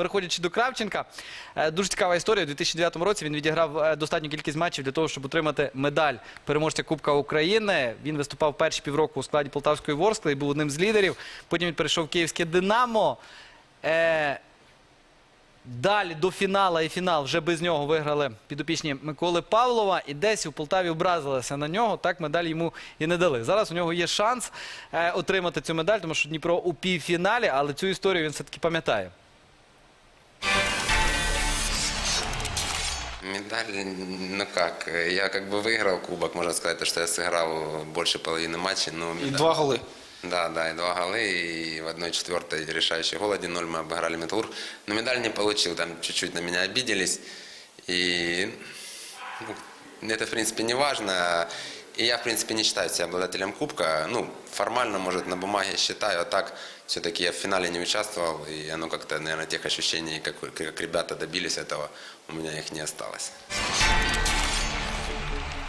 переходячи до Кравченка, е, дуже цікава історія. У 2009 році він відіграв е, достатню кількість матчів для того, щоб отримати медаль переможця Кубка України. Він виступав перші півроку у складі Полтавської Ворскли і був одним з лідерів. Потім він перейшов в Київське Динамо. Е, Далі до фіналу і фінал вже без нього виграли підопічні Миколи Павлова. І десь у Полтаві образилися на нього. Так медаль йому і не дали. Зараз у нього є шанс отримати цю медаль, тому що Дніпро у півфіналі, але цю історію він все-таки пам'ятає. Медаль, ну как, я как бы выиграл кубок, можно сказать, то, что я сыграл больше половины матчей. Но І медаль- два голи. Да, да, и два гола, и в одной четвертой решающий гол 1-0 мы обыграли Металлург. Но медаль не получил, там чуть-чуть на меня обиделись. И ну, это, в принципе, не важно. И я, в принципе, не считаю себя обладателем кубка. Ну, формально, может, на бумаге считаю, а так все-таки я в финале не участвовал, и оно как-то, наверное, тех ощущений, как, как ребята добились этого, у меня их не осталось.